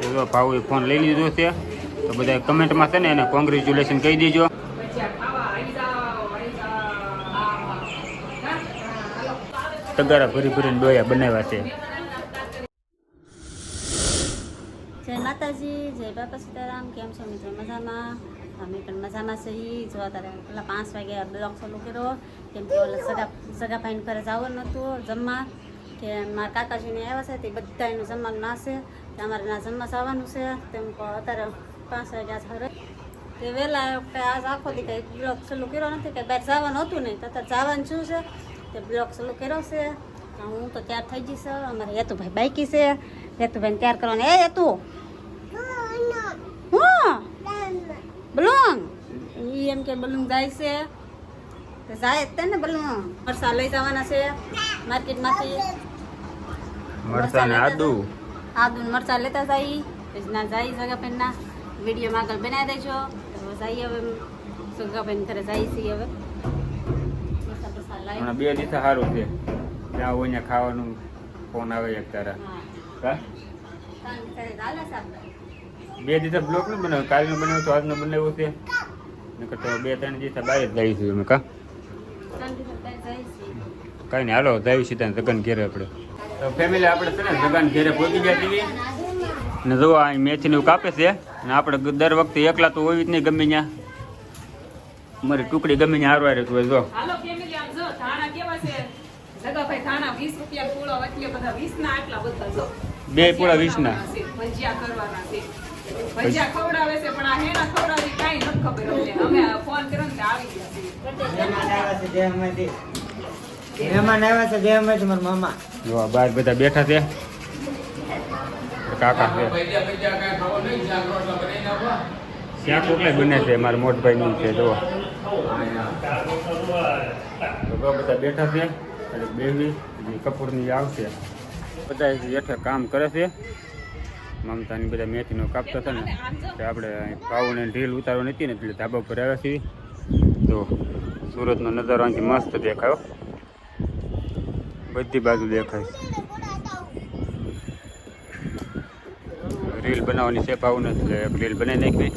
તો ભાવે ફોન લઈ લીધો છે. તો બધા કમેન્ટમાં છે ને એને કોંગ્રેચ્યુલેશન કહી દેજો. તગારા ભરી ભરીને ડોયા બનાવ્યા છે. જય માતાજી, જય બાપા સીતારામ. કેમ છો મિત્રો? મજામાં? અમે પણ મજામાં છીએ જો અત્યારે પેલા પાંચ વાગે બ્લોક ચાલુ કર્યો. કેમ કે ઓલા સગા સગા ભાઈને ઘરે જવાનું હતું જમવા. કે મારા કાકાજીને આવ્યા છે તે બધા એનું જમવાનું છે અમારે ના જમવા જવાનું છે તેમ કહો અત્યારે પાંચ વાગ્યા છે તે વહેલા આજ આખો દી કંઈ બ્લોક ચાલુ કર્યો નથી કે બહાર જવાનું હતું નહીં તો અત્યારે જવાનું શું છે? તે બ્લોક ચાલુ કર્યો છે. હું તો તૈયાર થઈ જઈશ અમારે હેતુભાઈ બાઈકી છે. હેતુભાઈને તૈયાર કરવાનું. એ હેતુ! હું! બલૂન ઈ એમ કે બલૂન જાય છે. તો જાય જ તે ને બલૂન. મરસા લઈ જવાના છે. માર્કેટમાંથી. મરસા ને આદુ. આદુ મરચાં લેતા જાય પછી ના જાય સગાભાઈના વિડીયોમાં આગળ બનાવી દેજો. તો જઈએ હવે સગાભાઈને ઘરે જાય છીએ હવે. હમણાં બે દિવસ સારું છે. ત્યાં હોય ખાવાનું ફોન આવે એક તારા બે દિવસ બ્લોકનું બનાવ્યું. કાલનું બનાવ્યું તો આજનું બનાવ્યું છે. નકર તો બે ત્રણ દિવસ બહાર જ જઈશું અમે કા? કાંઈ નહીં. હાલો જઈશું ત્યાં લગ્ન ઘેરે આપણે. તો ફેમિલી આપણે છે ને જગન ઘેરે પહોંચી ગયા છીએ. ને જો આ મેથી નું કાપે છે અને આપણે દર વખતે એકલા તો હોય જ નહીં ગમે ત્યાં. મારી ટુકડી ગમે ત્યાં હારવા રહેતું હોય જો. હાલો ફેમિલી આમ જો ધાણા કેવા છે? જગાભાઈ ધાણા 20 રૂપિયા પૂળો એટલે બધા 20 ના આટલા બધા જો. બે પૂળા વીસ ના. છે ભજીયા ખવડાવે છે પણ આ હેના ખવડાવી કાંઈ નથી ખબર અમને. અમે ફોન કર્યો ને તે આવી ગયા છે મહેમાન આવ્યા છે મારા મામા. જો આ બહાર બધા બેઠા છે. કાકા છે. શાક રોટલા બને છે? મારા મોટભાઈ નું છે જો બધા બેઠા છે. એટલે બેવી કપૂરની આવશે. બધા હેઠે કામ કરે છે. મમતાની બધા મેથીનો કાપતો છે ને. તે આપણે ભાવને ઢીલ ઉતારવાની હતી ને, એટલે ધાબા પર આવ્યા છીએ. તો સુરતનો નજારો અહીંથી મસ્ત દેખાયો. બધી બાજુ દેખાય. રીલ બનાવવાની શેપ આવું નથી, એટલે રીલ બનાવી નાખી.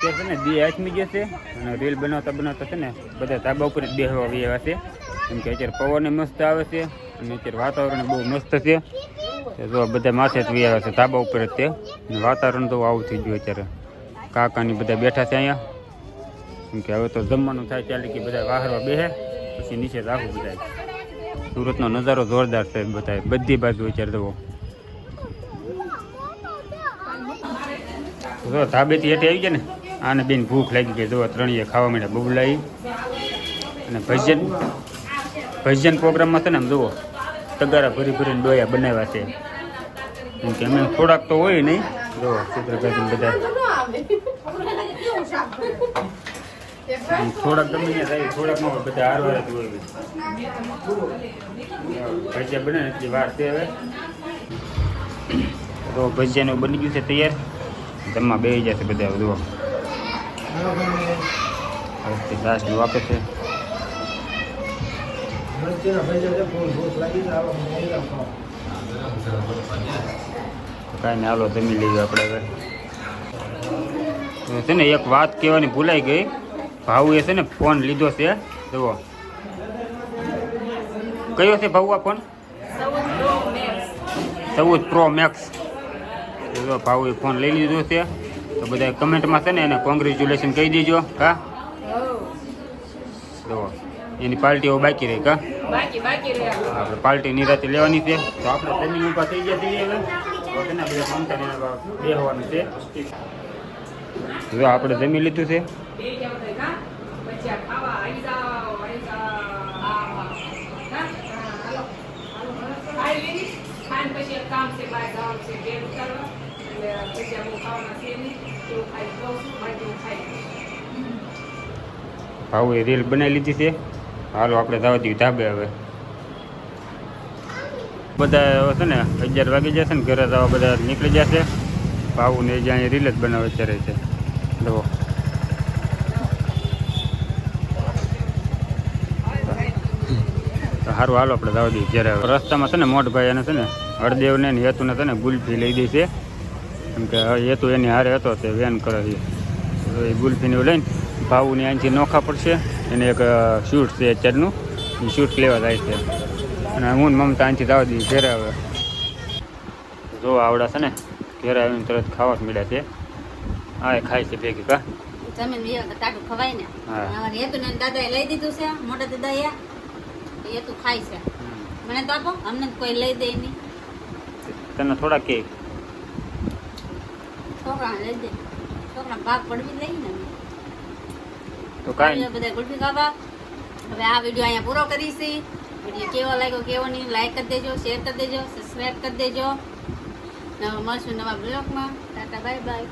તે છે ને, બે હાથમી જશે અને રીલ બનાવતા બનાવતા છે ને, બધા ધાબા ઉપર જ બેસવા આવ્યા છે. કેમ કે અત્યારે પવન મસ્ત આવે છે, અને અત્યારે વાતાવરણ બહુ મસ્ત છે. જો બધા માથે જ વી આવ્યા છે, ધાબા ઉપર જ તે. વાતાવરણ તો આવું થઈ ગયું અત્યારે. કાકાની બધા બેઠા છે અહીંયા. કેમ કે હવે તો જમવાનું થાય ત્યારે કે બધા વાહરવા બેસે પછી નીચે રાખવું બધા. સુરતનો નજારો જોરદાર છે બધા બધી બાજુ વિચાર જુઓ. જો ધાબેથી હેઠે આવી ગયા ને આને બેન ભૂખ લાગી ગઈ. જો ત્રણેય ખાવા માંડ્યા બબલાઈ અને ભજન. ભજન પ્રોગ્રામમાં છે ને આમ જુઓ, તગારા ભરી ભરીને ડોયા બનાવ્યા છે. કેમ કે અમે થોડાક તો હોય નહીં. જુઓ ચિત્રકારી બધા થોડાક ગમે થાય થોડાકમાં હોય, બધા હારવાર જ હોય ભજીયા બને ને એટલી વાર તે હવે. તો ભજીયાનું બની ગયું છે તૈયાર? જમવા બે જશે બધા જુઓ. ઘાસનું આપે છે. કાંઈ નહીં હાલો જમી લઈએ આપણે હવે. છે ને એક વાત કહેવાની ભૂલાઈ ગઈ. ભાવુએ છે ને ફોન લીધો છે જુઓ. કયો છે ભાવુ આ ફોન? ચૌદ પ્રો મેક્સ. જો ભાવુએ ફોન લઈ લીધો છે. તો બધા કમેન્ટમાં છે ને એને કોંગ્રેચ્યુલેશન કહી દેજો હા? જુઓ એની પાર્ટીઓ બાકી રહી કા આપણે પાર્ટી નિરાતે લેવાની છે. તો આપણે જમીન ઉપર થઈ ગયા છીએ હવે. જો આપણે જમી લીધું છે બે કેમ થાય કા ભજીયા ખાવા આવી જાઓ આવી જાઓ હા હા હાલો ખાઈ લીધી ખાઈને પછી એક કામ છે બહાર જવાનું છે બેગ ઉતારવા એટલે ભજીયા બહુ એ. ભાવે રીલ બનાવી લીધી છે. હાલો, આપણે જવા ધાબે હવે. બધા છે ને, અગિયાર વાગી જશે ને, ઘરે જવા બધા નીકળી જશે ભાવ ને જ્યાં રીલ જ બનાવે અત્યારે છે. જુઓ. સારું હાલો, આપણે જવા દઈએ જ્યારે રસ્તામાં છે ને, મોટભાઈ અને છે ને હળદેવને હેતુને છે ને, ગુલ્ફી લઈ દઈ છે. કેમ કે એ તો એની હારે હતો તે વેન કરે છે. એ ગુલ્ફીને લઈને ભાવુની અહીંથી નોખા પડશે. એને એક શૂટ છે અત્યારનું. એ શૂટ લેવા જાય છે. અને હું મમતા અહીંથી દાવા દઈએ ઘેરે આવે જો આવડા છે ને ઘેરે આવીને તરત ખાવા મળ્યા છે. હા એ ખાય છે ભેગી કા? ખવાય ને. હા. દાદાએ લઈ દીધું છે મોટા દાદા એ ખાય છે. મને તો આપો અમને કોઈ લઈ દે નહીં. તને થોડા કે છોકરાને લઈ દે. છોકરા ભાગ પડવી લઈ ને. તો કાંઈ બધા ગુલ્ફી ખાવા હવે આ વીડિયો અહીંયા પૂરો કરીશી. વીડિયો કેવો લાગ્યો કેવો નહીં લાઈક કરી દેજો શેર કરી દેજો સબસ્ક્રાઈબ કરી દેજો. નવા મળશું નવા બ્લોગમાં ટાટા બાય બાય